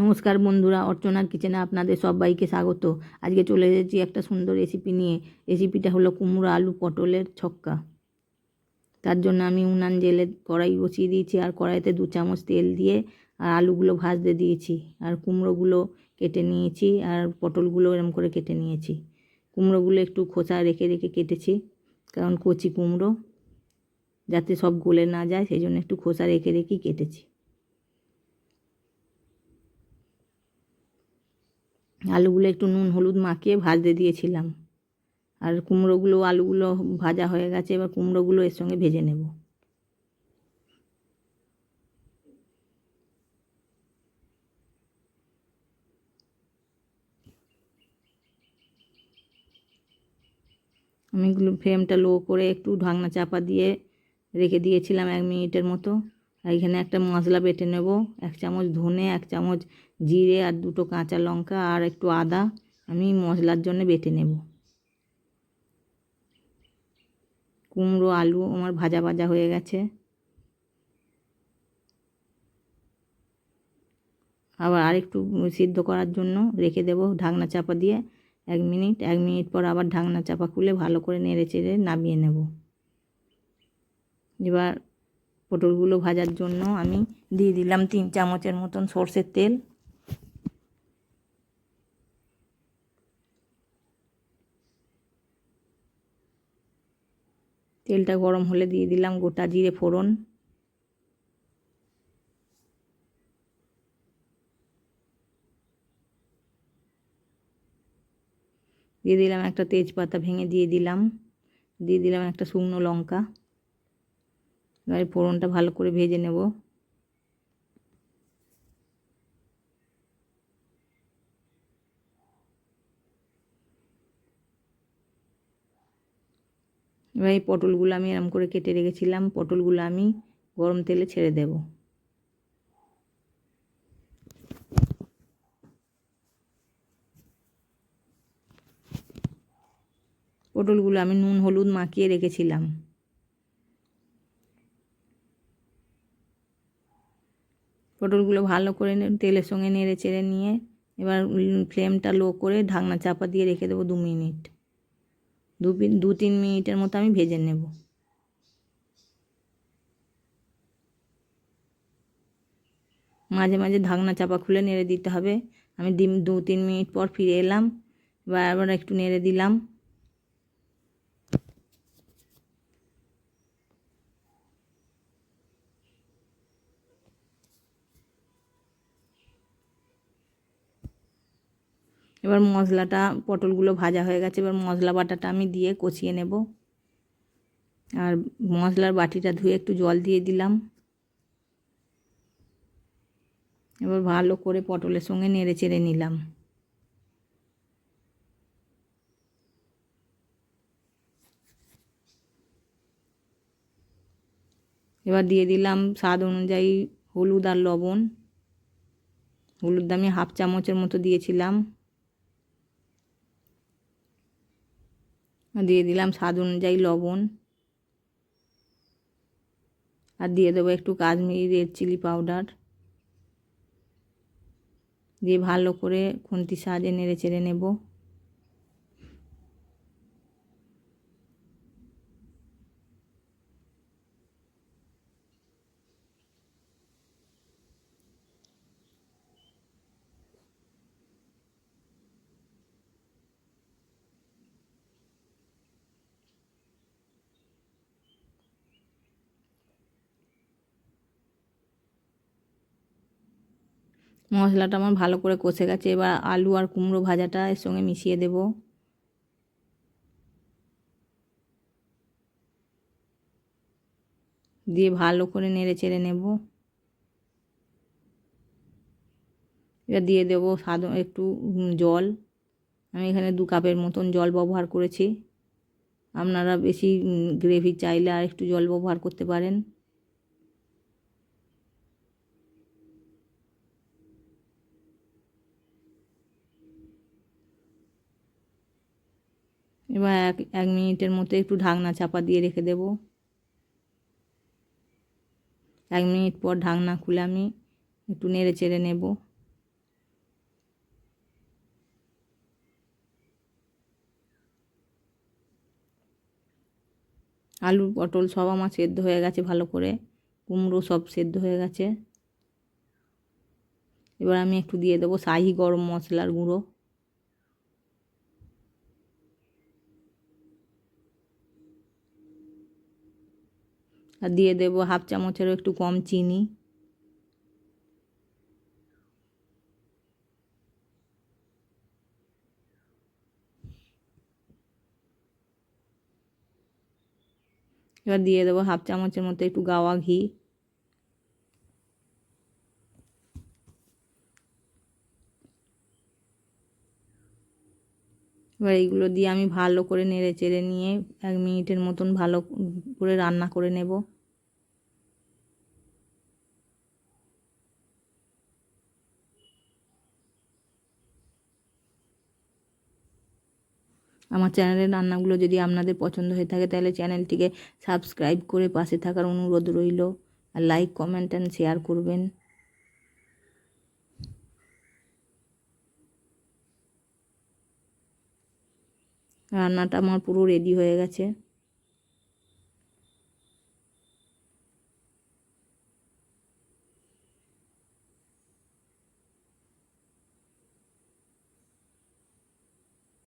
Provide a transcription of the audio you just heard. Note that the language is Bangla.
নমস্কার বন্ধুরা, অর্চনার কিচেনে আপনাদের সবাইকে স্বাগত। আজকে চলে এসেছি একটা সুন্দর রেসিপি নিয়ে। রেসিপিটা হলো কুমড়ো আলু পটলের ছক্কা। তার জন্য আমি উনান জেলে কড়াই বসিয়ে দিয়েছি আর কড়াইতে দু চামচ তেল দিয়ে আর আলুগুলো ভাজতে দিয়েছি। আর কুমড়োগুলো কেটে নিয়েছি আর পটলগুলো এরম করে কেটে নিয়েছি। কুমড়োগুলো একটু খোসা রেখে রেখে কেটেছি, কারণ কচি কুমড়ো, যাতে সব গলে না যায়, সেই জন্য একটু খোসা রেখে, রেখেই কেটেছি। আলুগুলো একটু নুন, হলুদ মাখিয়ে ভাজতে দিয়েছিলাম। আর কুমড়োগুলো, আলুগুলো ভাজা হয়ে গেছে, এবার কুমড়োগুলো এর সঙ্গে ভেজে নেব। আমি ফ্লেমটা লো করে একটু ঢাকনা চাপা দিয়ে রেখে দিয়েছিলাম এক মিনিটের মতো। আর এখানে একটা মশলা বেটে নেব। এক চামচ ধনে, এক চামচ জিরে আর দুটো কাঁচা লঙ্কা আর একটু আদা আমি মশলার জন্য বেটে নেব। কুমড়ো, আলু আমার ভাজা ভাজা হয়ে গেছে। আবার আরেকটু সিদ্ধ করার জন্য রেখে দেব ঢাকনা চাপা দিয়ে এক মিনিট। এক মিনিট পর আবার ঢাকনা চাপা খুলে ভালো করে নেড়ে চেড়ে নামিয়ে নেব। এবার পটলগুলো ভাজার জন্য আমি দিয়ে দিলাম তিন চামচের মতন সর্ষের তেল। তেলটা গরম হলে দিয়ে দিলাম গোটা জিরে ফোড়ন। দিয়ে দিলাম একটা তেজপাতা ভেঙে দিয়ে দিলাম। দিয়ে দিলাম একটা শুকনো লঙ্কা। এবার ফোড়নটা ভালো করে ভেজে নেব। এবার এই পটলগুলো আমি এরম করে কেটে রেখেছিলাম। পটলগুলো আমি গরম তেলে ছেড়ে দেব। পটলগুলো আমি নুন, হলুদ মাখিয়ে রেখেছিলাম। পটলগুলো ভালো করে তেলের সঙ্গে নেড়ে চেড়ে নিয়ে এবার ফ্লেমটা লো করে ঢাকনা চাপা দিয়ে রেখে দেবো দু মিনিট। দু দু তিন মিনিটের মতো আমি ভেজে নেব। মাঝে মাঝে ঢাকনা চাপা খুলে নেড়ে দিতে হবে। আমি ডিম দু তিন মিনিট পর ফিরে এলাম। এবার আবার একটু নেড়ে দিলাম। এবার মশলাটা, পটলগুলো ভাজা হয়ে গেছে, এবার মশলা বাটাটা আমি দিয়ে কষিয়ে নেব। আর মশলার বাটিটা ধুয়ে একটু জল দিয়ে দিলাম। এবার ভালো করে পটলের সঙ্গে নেড়ে চেড়ে নিলাম। এবার দিয়ে দিলাম স্বাদ অনুযায়ী হলুদ আর লবণ। হলুদ আমি হাফ চামচের মতো দিয়েছিলাম। দিয়ে দিলাম স্বাদ অনুযায়ী লবণ। আর দিয়ে দেবো একটু কাশ্মীরি রেড চিলি পাউডার। দিয়ে ভালো করে খুন্তি সাজে নেড়ে চেড়ে নেব। মশলাটা আমার ভালো করে কষে গেছে। এবার আলু আর কুমড়ো ভাজাটা এর সঙ্গে মিশিয়ে দেব। দিয়ে ভালো করে নেড়ে চেড়ে নেব। এবার দিয়ে দেবো স্বাদ, একটু জল। আমি এখানে দু কাপের মতন জল ব্যবহার করেছি। আপনারা বেশি গ্রেভি চাইলে আর একটু জল ব্যবহার করতে পারেন। এবার এক এক মিনিটের মতো একটু ঢাকনা চাপা দিয়ে রেখে দেব। এক মিনিট পর ঢাকনা খুলে আমি একটু নেড়ে চেড়ে নেব। আলু, পটল সব আমার সেদ্ধ হয়ে গেছে ভালো করে। কুমড়ো সব সেদ্ধ হয়ে গেছে। এবার আমি একটু দিয়ে দেবো শাহি গরম মশলার গুঁড়ো। আর দিয়ে দেবো হাফ চামচেরও একটু কম চিনি। এবার দিয়ে দেবো হাফ চামচের মতো একটু গাওয়া ঘি। এবার এইগুলো দিয়ে আমি ভালো করে নেড়ে চেড়ে নিয়ে এক মিনিটের মতন ভালো করে রান্না করে নেব। আমার চ্যানেলের রান্নাগুলো যদি আপনাদের পছন্দ হয়ে থাকে, তাহলে চ্যানেলটিকে সাবস্ক্রাইব করে পাশে থাকার অনুরোধ রইল। আর লাইক কমেন্ট অ্যান্ড শেয়ার করবেন। রান্নাটা আমার পুরো রেডি হয়ে গেছে।